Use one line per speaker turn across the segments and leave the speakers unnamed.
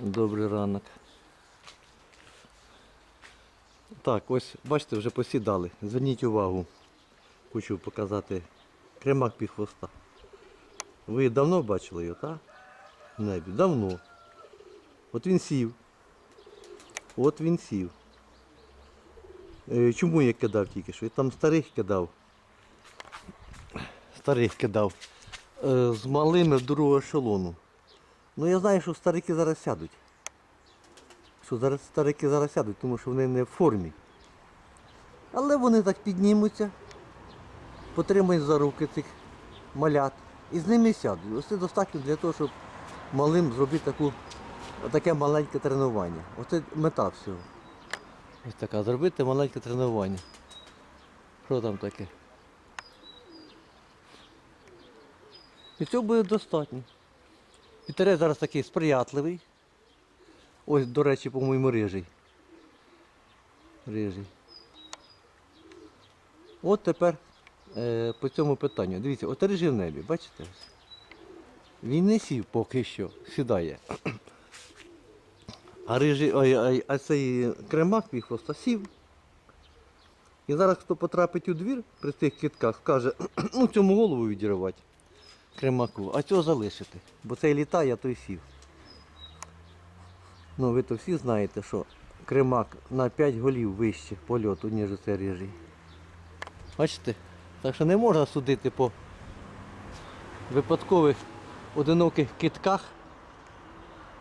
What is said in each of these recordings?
Добрий ранок. Так, ось бачите, вже посідали. Зверніть увагу. Хочу показати кремак під хвоста. Ви давно бачили його, так? В небі. Давно. От він сів. От він сів. Е, Чому я кидав тільки що? Я там старих кидав. Старих кидав. Е, З малими другого ешелону. Ну я знаю, що старики зараз сядуть. Що зараз старики зараз сядуть, тому що вони не в формі. Але вони так піднімуться, потримають за руки цих малят і з ними сядуть. Ось це достатньо для того, щоб малим зробити таку, таке маленьке тренування. Оце мета всього. Ось така, зробити маленьке тренування. Що там таке? І цього буде достатньо. Вітерець зараз такий сприятливий. Ось, до речі, по-моєму, рижий. Рижий. От тепер е, по цьому питанню. Дивіться, от рижий в небі, бачите? Він не сів поки що, сідає. А рижий, ой, ой, а цей кремак мій хвоста сів. І зараз хто потрапить у двір при цих кітках, скаже, ну цьому голову відірвати кремаку, а цього залишити. Бо цей літає, а той сів. Ну, ви то всі знаєте, що кремак на 5 голів вище польоту, ніж оцей рижий. Бачите? Так що не можна судити по випадкових одиноких китках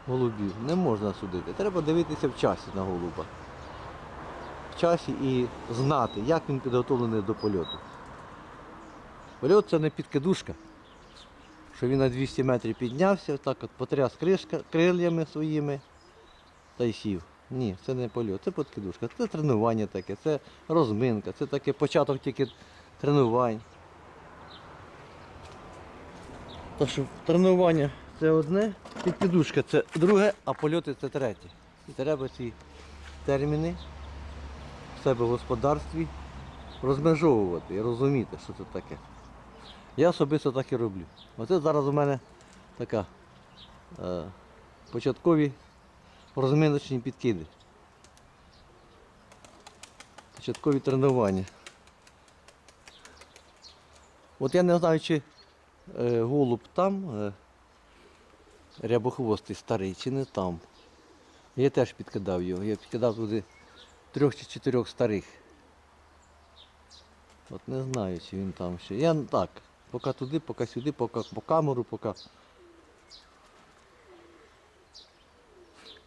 голубів. Не можна судити. Треба дивитися в часі на голуба. В часі і знати, як він підготовлений до польоту. Польот це не підкидушка що він на 200 метрів піднявся, так от потряс кришка, крильями своїми та й сів. Ні, це не польот, це подкидушка, це тренування таке, це розминка, це таке початок тільки тренувань. Так що тренування це одне, підкидушка це друге, а польоти це третє. І треба ці терміни в себе в господарстві розмежовувати і розуміти, що це таке. Я особисто так і роблю. Оце зараз у мене така е, початкові розминочні підкиди. Початкові тренування. От я не знаю, чи е, голуб там, е, рябохвостий старий, чи не там. Я теж підкидав його. Я підкидав туди трьох чи чотирьох старих. От не знаю, чи він там ще. Я так, поки туди, поки сюди, поки по камеру, поки.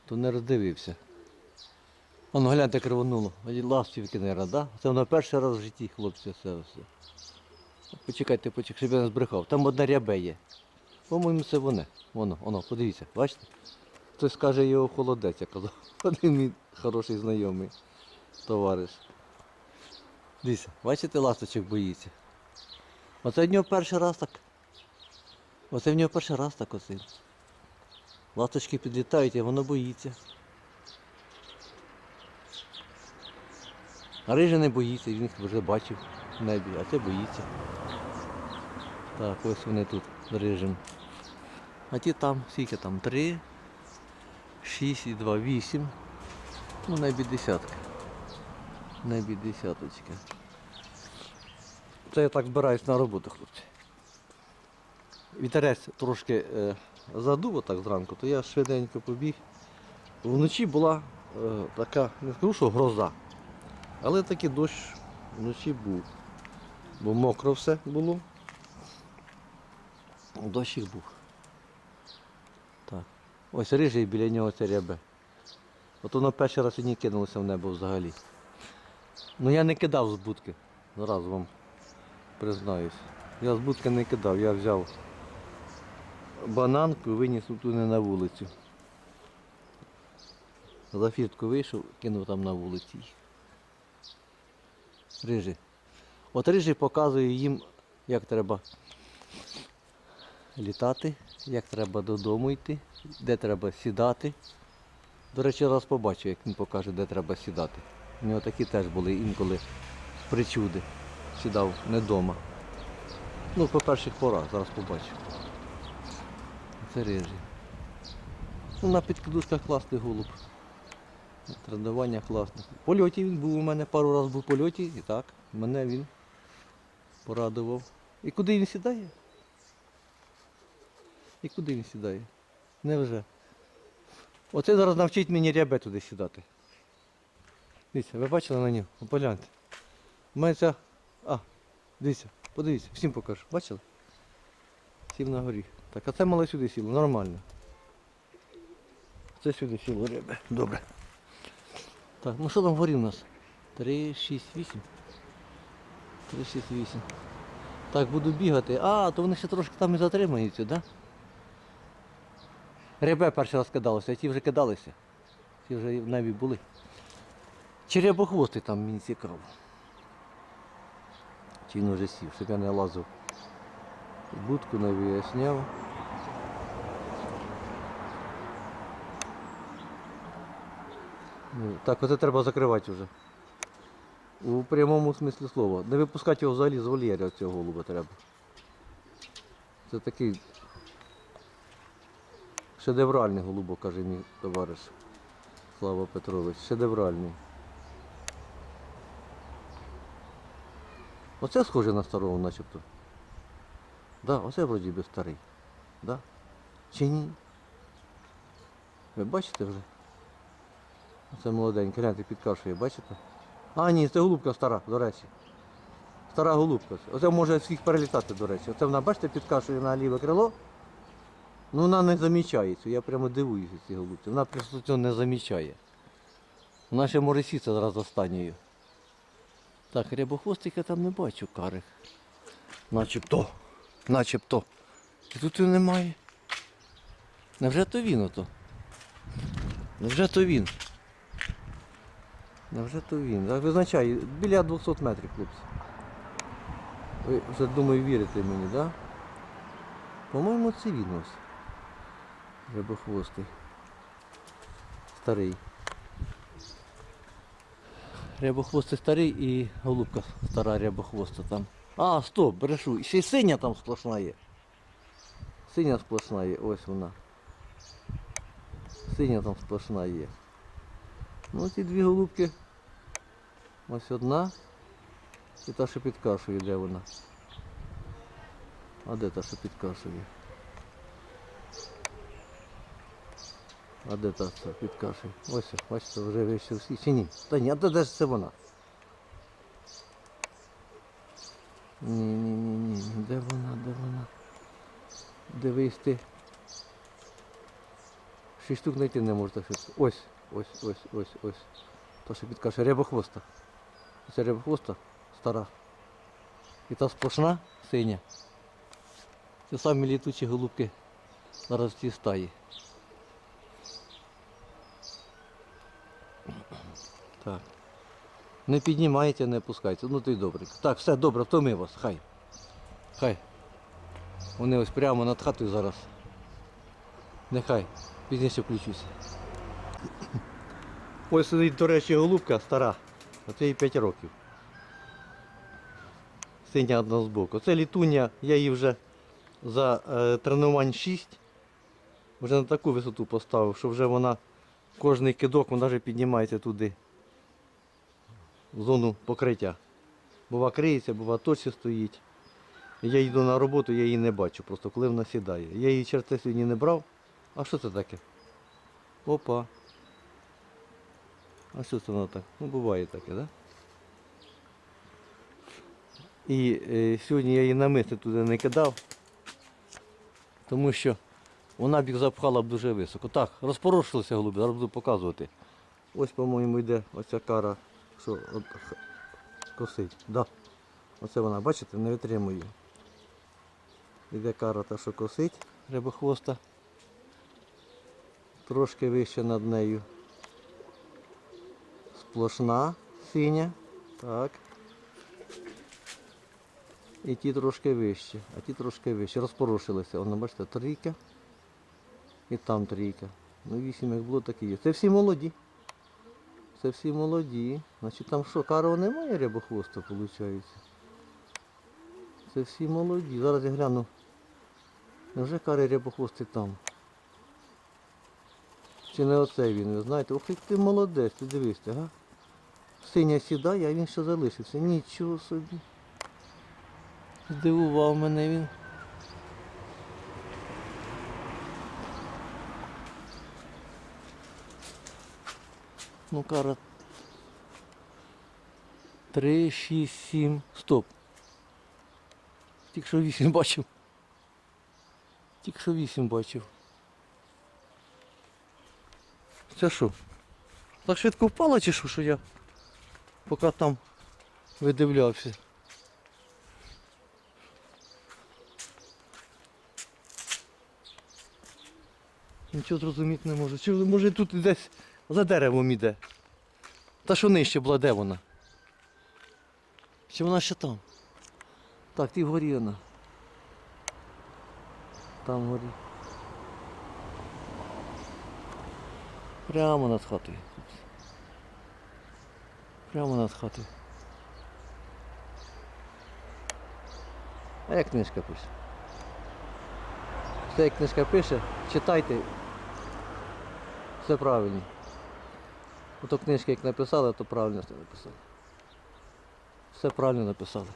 То не роздивився. Воно гляньте кривонуло. Ластівки, не да? Це воно перший раз в житті, хлопці, це все. Почекайте, почекайте, щоб я не збрехав. Там одне рябе є. По-моєму, це воно. Воно, воно, подивіться, бачите? Хтось каже його холодець, я казав. Один мій хороший знайомий товариш. Дивіться, бачите, ласточок боїться. Оце в нього перший раз так. Оце в нього перший раз так оце. Ласточки підлітають, а воно боїться. А рижа не боїться, він їх вже бачив в небі, а це боїться. Так, ось вони тут рижим. А ті там, скільки там? Три, шість і два, вісім. Ну, небі десятка. Небі десяточка. Це я так збираюсь на роботу, хлопці. Вітерець трошки е, задув отак зранку, то я швиденько побіг. Вночі була е, така, не скажу, що гроза, але такий дощ вночі був. Бо мокро все було. Дощик був. Так. Ось рижий біля нього це рябе. От воно перший раз сьогодні кинулося в небо взагалі. Ну я не кидав з будки, зразу вам признаюсь. Я з будки не кидав, я взяв бананку і виніс туди на вулицю. За фіртку вийшов, кинув там на вулиці. Рижий. От рижий показує їм, як треба літати, як треба додому йти, де треба сідати. До речі, раз побачив, як він покаже, де треба сідати. У нього такі теж були інколи причуди. Сідав не вдома. Ну, по перших порах, зараз побачу. Це рижий. Ну, на підкидушках класний голуб. Тренування класне. В польоті він був у мене пару разів був в польоті, і так, мене він порадував. І куди він сідає? І куди він сідає? Невже? Оце зараз навчить мені рябе туди сідати. Дивіться, ви бачили на нього? Погляньте. У мене ця. А, дивіться, подивіться, всім покажу. Бачили? Сів на горі. Так, а це мале сюди сіло, нормально. Це сюди сіло рябе. Добре. Так, ну що там вгорі у нас? 3, 6, 8. 3, 6, 8. Так, буду бігати. А, то вони ще трошки там і затримаються, так? Да? Ребе перший раз кидалося, а ті вже кидалися. Ті вже в небі були. Черепохвостий там мені цікаво. Чи він вже сів, щоб я не лазив. Будку не виясняв. Ну, Так, оце треба закривати вже. У прямому смислі слова. Не випускати його взагалі з вольєра цього голуба треба. Це такий шедевральний голубок, каже мій товариш Слава Петрович. Шедевральний. Оце схоже на старого начебто. Да, оце вроді би старий. Да? Чи ні? Ви бачите вже? Це молоденький, гляньте, підкашує, бачите? А, ні, це голубка стара, до речі. Стара голубка. Оце може всіх перелітати, до речі. Оце вона, бачите, підкашує на ліве крило. Ну вона не замічає цього. Я прямо дивуюся цій голубці. Вона просто цього не замічає. Вона ще може сіться зараз останньою. Так, рябохвостика там не бачу карих. Начебто. Начебто. І тут його немає. Невже то він ото? Невже то він? Невже то він? Так визначає, біля 200 метрів, хлопці. Ви вже думаю вірите мені, так? Да? По-моєму, це він ось. Рябохвостий. Старий. Рябохвостий старий і голубка стара рябохвоста там. А, стоп, брешу. Ще й синя там сплошна є. Синя сплошна є, ось вона. Синя там сплошна є. Ну ці дві голубки. Ось одна. І та, що під кашею, де вона? А де та, що під кашею? А де та це під кашею? Ось, бачите, вже вище всі. Чи ні? Та ні, а де, де ж це вона? Ні, ні. Де вона, де вона? Дивись ти. Шість штук знайти не можна швидко. Ось, ось, ось, ось, ось. То, що підкаже, рябохвоста. Це рябохвоста стара. І та сплошна синя. Це самі літучі голубки зараз в цій стаї. Так. Не піднімайте, не опускайте. Ну то й добре. Так, все добре, втомив вас, хай. Хай. Вони ось прямо над хатою зараз. Нехай. Пізніше включуся. Ось сидить, до речі, голубка стара. Оце їй 5 років. Синя одна збоку. Це літуня, я її вже за е, тренувань 6. Вже на таку висоту поставив, що вже вона кожний кидок вона вже піднімається туди. Зону покриття. Бува криється, бува точно стоїть. Я йду на роботу, я її не бачу, просто коли вона сідає. Я її через те сьогодні не брав. А що це таке? Опа. А що це воно так? Ну буває таке, так? І е, сьогодні я її намисне туди не кидав, тому що вона б їх запхала б дуже високо. Так, розпорошилися голуби, зараз буду показувати. Ось, по-моєму, йде оця кара, що от, косить. Да. Оце вона, бачите, не витримує. Іде кара та, що косить, рибохвоста. Трошки вище над нею. Сплошна синя. Так. І ті трошки вище, а ті трошки вище. Розпорушилися. Воно, бачите, трійка. І там трійка. Ну, вісім як було, так і є. Це всі молоді. Це всі молоді. Значить там що, карого немає рябохвоста, виходить? Це всі молоді. Зараз я гляну. Невже кари рябохвости там? Чи не оцей він, ви знаєте? Ох, як ти молодець, ти дивись, ти, га? Синя сідає, а він ще залишився. Нічого собі. Здивував мене він. Ну, кара. Три, шість, сім. Стоп. Тільки що вісім бачив. Тільки що вісім бачив. Це що? Так швидко впало чи що, що я поки там видивлявся. Нічого зрозуміти не можу. Чи може тут десь за деревом іде? Та що нижче була, де вона? Чи вона ще там? Так, ти вгорі вона. Там вгорі. Прямо над хатою. Прямо над хатою. А як книжка пише? Все як книжка пише, читайте. Все правильно. Ото книжки як написали, то правильно все написали. Все правильно написали.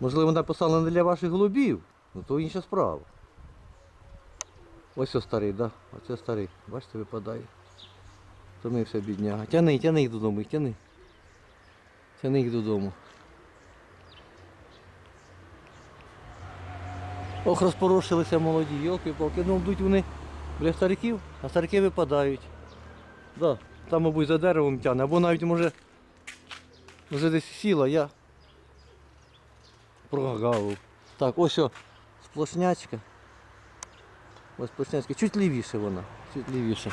Можливо, написали не для ваших голубів, ну то інша справа. Ось ось старий, да? Оце старий. Бачите, випадає. Втомився бідняга. Тяни, тяни їх додому, їх тяни. Тяни їх додому. Ох, розпорошилися молоді, йолки-палки. Ну, йдуть вони біля стариків, а старики випадають. Да, там, мабуть, за деревом тягне, або навіть може вже десь сіла, я прогавив. Так, ось о, сплошнячка. Ось сплошнячка. Чуть лівіше вона. Чуть лівіше.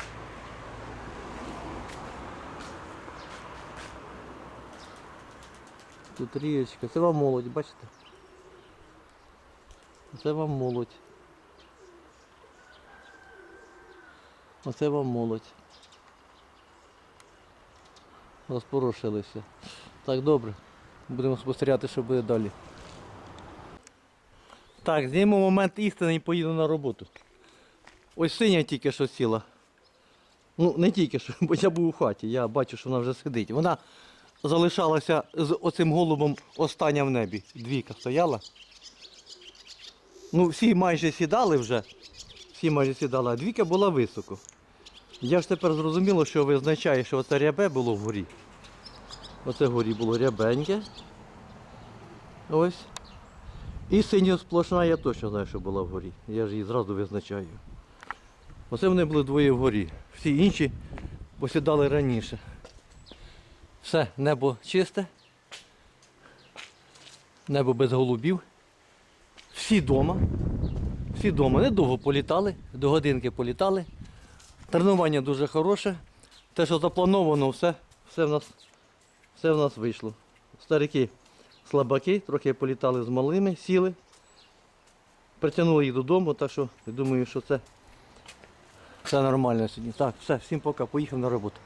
Тут рієчка. Це вам молодь, бачите? Це вам молодь. Оце вам молодь. Розпорошилися. Так, добре. Будемо спостерігати, що буде далі. Так, знімемо момент істини і поїду на роботу. Ось синя тільки що сіла. Ну, не тільки що, бо я був у хаті, я бачу, що вона вже сидить. Вона залишалася з оцим голубом остання в небі. Двійка стояла. Ну, всі майже сідали вже. Всі майже сідали, а двійка була високо. Я ж тепер зрозуміло, що визначає, що оце рябе було вгорі. Оце вгорі було рябеньке. Ось. І синя сплошна я точно знаю, що була вгорі. Я ж її зразу визначаю. Оце вони були двоє вгорі. Всі інші посідали раніше. Все, небо чисте. Небо без голубів. Всі вдома. Всі вдома. Недовго політали, до годинки політали. Тренування дуже хороше. Те, що заплановано, все, все, в, нас, все в нас вийшло. Старики слабаки, трохи політали з малими, сіли. Притягнули їх додому, так що я думаю, що це все нормально сьогодні. Так, все, всім пока, поїхав на роботу.